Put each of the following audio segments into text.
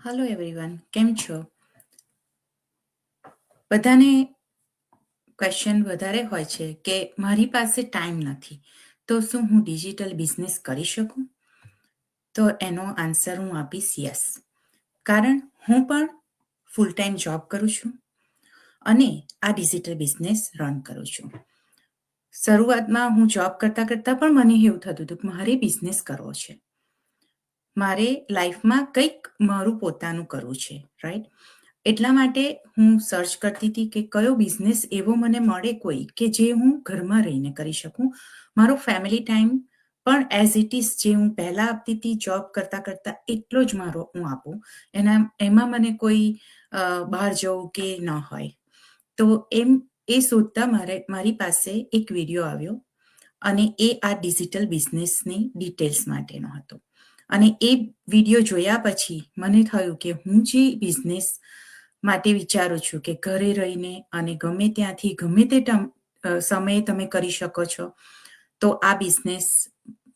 Hello everyone કેમ છો? બધાને ક્વેશ્ચન વધારે હોય છે કે મારી પાસે ટાઈમ નથી, તો શું હું ડિજિટલ બિઝનેસ કરી શકું? તો એનો આન્સર હું આપીશ યસ કારણ હું પણ ફૂલ ટાઈમ જોબ કરું છું અને આ ડિજિટલ બિઝનેસ રન કરું છું. શરૂઆતમાં હું જોબ કરતા કરતા પણ મને એવું થતું હતું કે મારે બિઝનેસ કરવો છે. મારે લાઈફમાં કંઈક મારું પોતાનું કરવું છે રાઈટ એટલા માટે હું સર્ચ કરતી હતી કે કયો બિઝનેસ એવો મને મળે કોઈ કે જે હું ઘરમાં રહીને કરી શકું. મારો ફેમિલી ટાઈમ પણ એઝ ઇટ ઇઝ જે હું પહેલાં આપતી હતી જોબ કરતાં કરતાં એટલો જ મારો હું આપું. એના, એમાં મને કોઈ બહાર જવું કે ન હોય. તો એમ, એ શોધતા મારે, મારી પાસે એક વીડિયો આવ્યો અને એ આ ડિજિટલ બિઝનેસની ડિટેલ્સ માટેનો હતો. અને એ વીડિયો જોયા પછી મને થયું કે હું જે બિઝનેસ માટે વિચારું છું કે ઘરે રહીને અને ગમે ત્યાંથી ગમે તે સમયે તમે કરી શકો છો, તો આ બિઝનેસ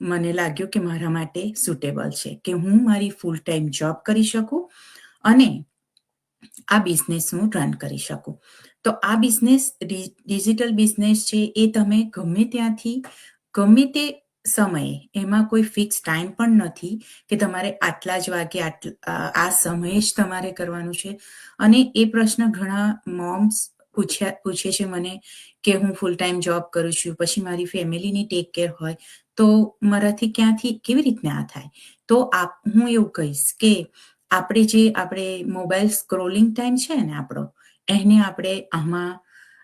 મને લાગ્યો કે મારા માટે સુટેબલ છે કે હું મારી ફૂલ ટાઈમ જોબ કરી શકું અને આ બિઝનેસ હું રન કરી શકું. તો આ બિઝનેસ ડિજિટલ બિઝનેસ છે એ તમે ગમે ત્યાંથી ગમે તે સમયે. એમાં કોઈ ફિક્સ ટાઈમ પણ નથી કે તમારે આટલા જ વાગે આ સમયે જ તમારે કરવાનું છે. અને એ પ્રશ્ન ઘણા મોમ્સ પૂછ્યા, પૂછે છે મને કે હું ફૂલ ટાઈમ જોબ કરું છું, પછી મારી ફેમિલીની ટેક કેર હોય, તો મારાથી ક્યાંથી, કેવી રીતના આ થાય? તો આપ, હું એવું કહીશ કે આપણે જે, આપણે મોબાઈલ સ્ક્રોલિંગ ટાઈમ છે ને આપણો, એને આપણે આમાં,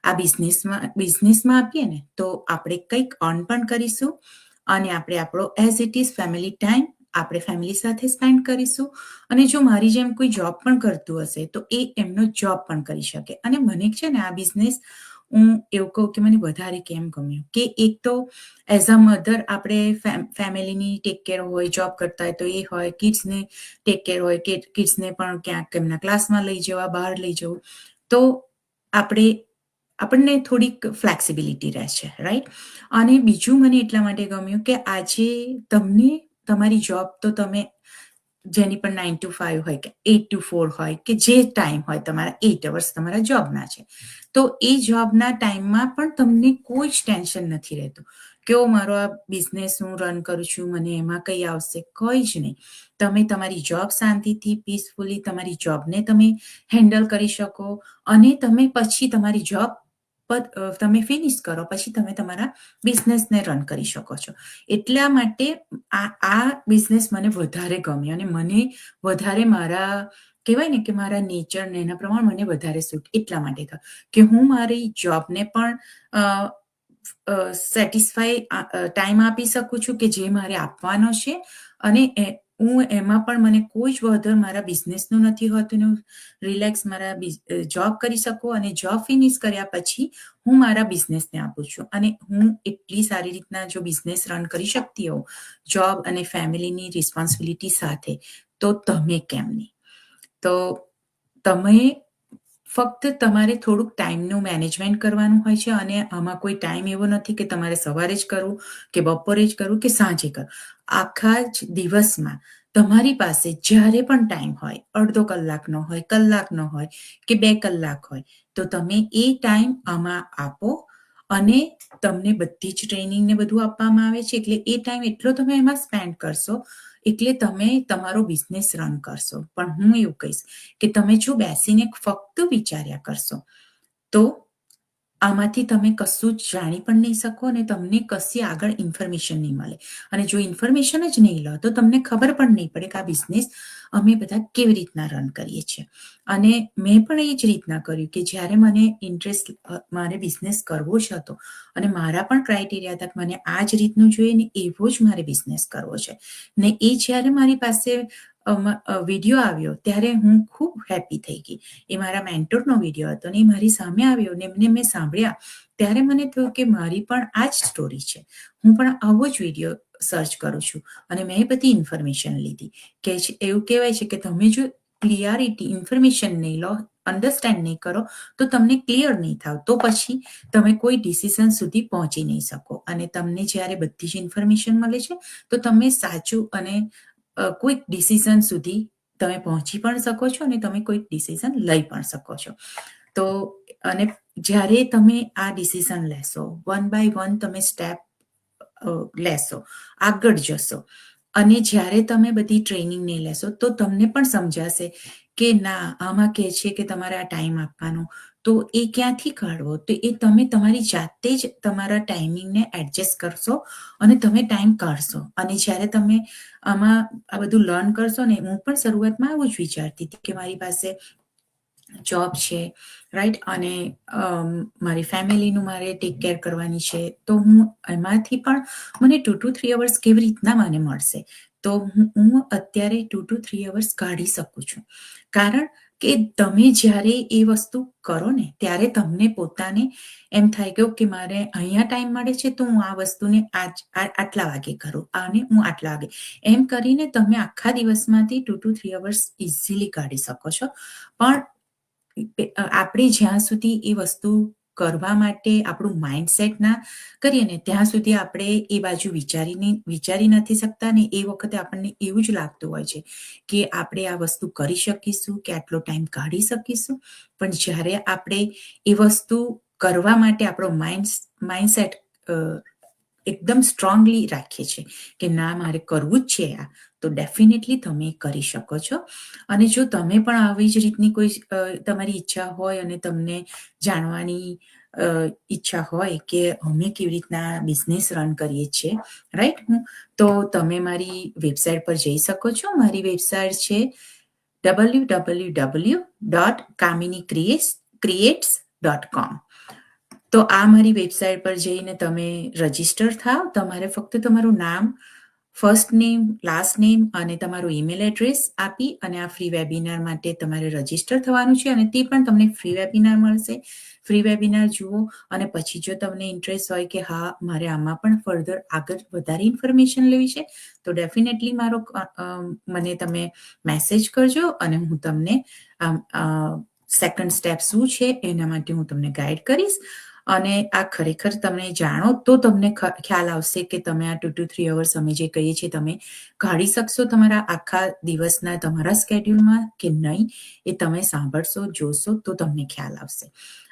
આ બિઝનેસમાં બિઝનેસમાં આપીએ ને, તો આપણે કંઈક ઓન પણ કરીશું અને આપણે આપણો as it is family time આપણે ફેમિલી સાથે સ્પેન્ડ કરીશું. અને જો મારી જેમ કોઈ જોબ પણ કરતું હશે, તો એ એમનો જોબ પણ કરી શકે. અને મને છે ને આ બિઝનેસ હું એવું કહું કે મને વધારે કેમ ગમ્યું? કે એક તો એઝ અ મધર આપણે ફેમિલીની ટેક કેર હોય જોબ કરતા હોય તો એ હોય કિડ્સને ટેક કેર હોય, કે કિડ્સને પણ ક્યાંક એમના ક્લાસમાં લઈ જવા, બહાર લઈ જવું. તો આપણે આપણને થોડીક ફ્લેક્સિબિલિટી રહેશે રાઈટ અને બીજું મને એટલા માટે ગમ્યું કે આજે તમને, તમારી જોબ તો તમે જેની પણ નાઇન ટુ ફાઈવ હોય કે એટ ટુ ફોર હોય કે જે ટાઈમ હોય, તમારા એટ અવર્સ તમારા જોબના છે. તો એ જોબના ટાઈમમાં પણ તમને કોઈ જ ટેન્શન નથી રહેતું કેવો મારો આ બિઝનેસ હું રન કરું છું, મને એમાં કઈ આવશે? કંઈ જ નહીં. તમે તમારી જોબ શાંતિથી પીસફુલી તમારી જોબને તમે હેન્ડલ કરી શકો અને તમે પછી તમારી જોબ તમે ફિનિશ કરો, પછી તમે તમારા બિઝનેસને રન કરી શકો છો. એટલા માટે આ આ બિઝનેસ મને વધારે ગમ્યો અને મને વધારે મારા, કહેવાય ને કે મારા નેચરને એના પ્રમાણે મને વધારે સૂટ એટલા માટે થયો કે હું મારી જોબને પણ સેટિસ્ફાઈ ટાઈમ આપી શકું છું કે જે મારે આપવાનો છે અને હું એમાં પણ મને કોઈ જ વધર મારા બિઝનેસનું નથી હોતું હું રિલેક્સ મારા જોબ કરી શકું અને જોબ ફિનિશ કર્યા પછી હું મારા બિઝનેસને આપું છું. અને હું એટલી સારી રીતના જો બિઝનેસ રન કરી શકતી હોઉં જોબ અને ફેમિલીની રિસ્પોન્સિબિલિટી સાથે, તો તમે કેમ નહીં? તો તમે ફક્ત તમારે થોડુંક ટાઈમનું મેનેજમેન્ટ કરવાનું હોય છે અને આમાં કોઈ ટાઈમ એવો નથી કે તમારે સવારે જ કરવું, કે બપોરે જ કરવું, કે સાંજે કરવું આખા જ દિવસમાં તમારી પાસે જ્યારે પણ ટાઈમ હોય, અડધો કલાકનો હોય કલાકનો હોય કે બે કલાક હોય, તો તમે એ ટાઈમ આમાં આપો અને તમને બધી જ ટ્રેનિંગ ને બધું આપવામાં આવે છે. એટલે એ ટાઈમ એટલો તમે એમાં સ્પેન્ડ કરશો, એટલે તમે તમારો બિઝનેસ રન કરશો. પણ હું એવું કહીશ કે તમે જો બેસીને ફક્ત વિચાર્યા કરશો, તો આમાંથી તમે કશું જ જાણી પણ નહીં શકો અને તમને કશી આગળ ઇન્ફોર્મેશન નહીં મળે. અને જો ઇન્ફોર્મેશન જ નહીં લો, તો તમને ખબર પણ નહીં પડે કે આ બિઝનેસ અમે બધા કેવી રીતના રન કરીએ છીએ. અને મેં પણ એ જ રીતના કર્યું કે જ્યારે મને ઇન્ટરેસ્ટ મારે બિઝનેસ કરવો જ હતો અને મારા પણ ક્રાઇટેરિયા હતા મને આ જ રીતનું જોઈએ ને એવો જ મારે બિઝનેસ કરવો છે. ને એ જ્યારે મારી પાસે વીડિયો આવ્યો ત્યારે હું ખૂબ હેપી થઈ ગઈ. એ મારા મેન્ટોરનો વીડિયો હતો ને એ મારી સામે આવ્યો ને એમને મેં સાંભળ્યા. ત્યારે મને થયું કે મારી પણ આ જ સ્ટોરી છે. હું પણ આવો જ વીડિયો સર્ચ કરું છું. અને મેં બધી ઇન્ફોર્મેશન લીધી. કે એવું કહેવાય છે કે તમે જો ક્લિયરિટી ઇન્ફોર્મેશન નહીં લો અન્ડરસ્ટેન્ડ નહીં કરો, તો તમને ક્લિયર નહીં થાવ. તો પછી તમે કોઈ ડિસિઝન સુધી પહોંચી નહીં શકો. અને તમને જ્યારે બધી જ ઇન્ફોર્મેશન મળે છે, તો તમે સાચું અને કોઈક ડિસિઝન સુધી તમે પહોંચી પણ શકો છો અને તમે કોઈક ડિસિઝન લઈ પણ શકો છો. તો, અને જ્યારે તમે આ ડિસિઝન લેશો વન બાય વન તમે સ્ટેપ લેશો, આગળ જશો અને જ્યારે તમે બધી ટ્રેનિંગ નહીં લેશો, તો તમને પણ સમજાશે કે ના, આમાં કહે છે કે તમારે આ ટાઈમ આપવાનો. તો એ ક્યાંથી કાઢવો? તો એ તમે તમારી જાતે જ તમારા ટાઈમિંગને એડજસ્ટ કરશો અને તમે ટાઈમ કાઢશો. અને જ્યારે તમે આમાં આ બધું લર્ન કરશો ને, હું પણ શરૂઆતમાં આવું જ વિચારતી હતી કે મારી પાસે જોબ છે રાઈટ અને મારી ફેમિલીનું મારે ટેક કેર કરવાની છે. તો હું એમાંથી પણ મને ટુ ટુ થ્રી અવર્સ કેવી રીતના મને મળશે? તો હું અત્યારે ટુ ટુ થ્રી અવર્સ કાઢી શકું છું. કારણ કે તમે જ્યારે એ વસ્તુ કરો ને, ત્યારે તમને પોતાને એમ થાય કે ઓકે, મારે અહીંયા ટાઈમ મળે છે, તો હું આ વસ્તુને આજ આટલા વાગે કરું અને હું આટલા વાગે. એમ કરીને તમે આખા દિવસમાંથી two two three hours easily કાઢી શકો છો. પણ આપણે જ્યાં સુધી એ વસ્તુ કરવા માટે આપણું માઇન્ડસેટ ના કરીએ ને ત્યાં સુધી આપણે એ બાજુ વિચારીને, વિચારી નથી શકતા ને એ વખતે આપણને એવું જ લાગતું હોય છે કે આપણે આ વસ્તુ કરી શકીશું, કે આટલો ટાઈમ કાઢી શકીશું. પણ જ્યારે આપણે એ વસ્તુ કરવા માટે આપણો માઇન્ડ માઇન્ડસેટ એકદમ સ્ટ્રોંગલી રાખીએ છીએ કે ના, મારે કરવું જ છે આ. તો ડેફિનેટલી તમે કરી શકો છો. અને જો તમે પણ આવી જ રીતની કોઈ તમારી ઈચ્છા હોય અને તમને જાણવાની ઈચ્છા હોય કે અમે કેવી રીતના બિઝનેસ રન કરીએ છીએ રાઈટ હું, તો તમે મારી વેબસાઇટ પર જઈ શકો છો. મારી વેબસાઇટ છે W W W dot Kamini creates dot com તો આ મારી વેબસાઇટ પર જઈને તમે રજિસ્ટર થાવ. તમારે ફક્ત તમારું નામ ફર્સ્ટ નેમ લાસ્ટ નેમ અને તમારું ઈમેલ એડ્રેસ આપી અને આ ફ્રી વેબિનાર માટે તમારે રજિસ્ટર થવાનું છે અને તે પણ તમને ફ્રી વેબિનાર મળશે. ફ્રી વેબિનાર જુઓ અને પછી જો તમને ઇન્ટરેસ્ટ હોય કે હા, મારે આમાં પણ ફર્ધર આગળ વધારે ઇન્ફોર્મેશન લેવી છે, તો ડેફિનેટલી મારો મને તમે મેસેજ કરજો અને હું તમને સેકન્ડ સ્ટેપ શું છે એના માટે હું તમને ગાઈડ કરીશ. અને આ ખરેખર તમે જાણો તો તમને ખ્યાલ આવશે કે તમે આ ટુ ટુ થ્રી અવર્સ અમે જે કહીએ છીએ તમે કાઢી શકશો તમારા આખા દિવસના તમારા સ્કેડ્યુલમાં કે નહીં એ તમે સાંભળશો, જોશો તો તમને ખ્યાલ આવશે.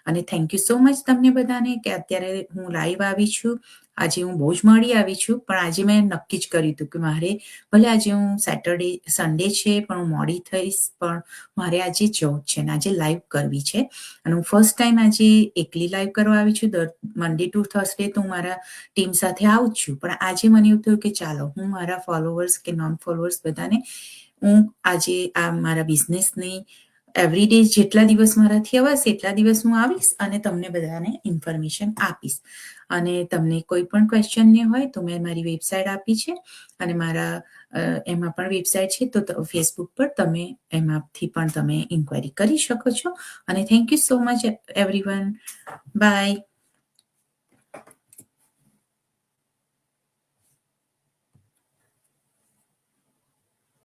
અને થેન્ક યુ સો મચ તમને બધાને કે અત્યારે હું લાઈવ આવી છું. આજે હું બહુ જ મળી આવી છું, પણ આજે મેં નક્કી જ કર્યું હતું કે મારે, ભલે આજે હું સેટરડે સન્ડે છે, પણ હું મોડી થઈશ, પણ મારે આજે જવું છે ને આજે લાઈવ કરવી છે. અને હું ફર્સ્ટ ટાઈમ આજે એકલી લાઈવ કરવા આવી છું. દર મંડે ટુ થર્સડે તો હું મારા ટીમ સાથે આવું છું. પણ આજે મને એવું થયું કે ચાલો, હું મારા ફોલોવર્સ કે નોન ફોલોવર્સ બધાને, હું આજે આ મારા બિઝનેસની એવરીડે જેટલા દિવસ મારાથી અવાશે એટલા દિવસ હું આવીશ અને તમને બધાને ઇન્ફોર્મેશન આપીશ. અને તમને કોઈ પણ ક્વેશ્ચન ને હોય તો મેં મારી વેબસાઇટ આપી છે અને મારા એમાં પણ વેબસાઇટ છે તો ફેસબુક પર તમે એમાંથી પણ તમે ઇન્ક્વાયરી કરી શકો છો. અને thank you so much everyone bye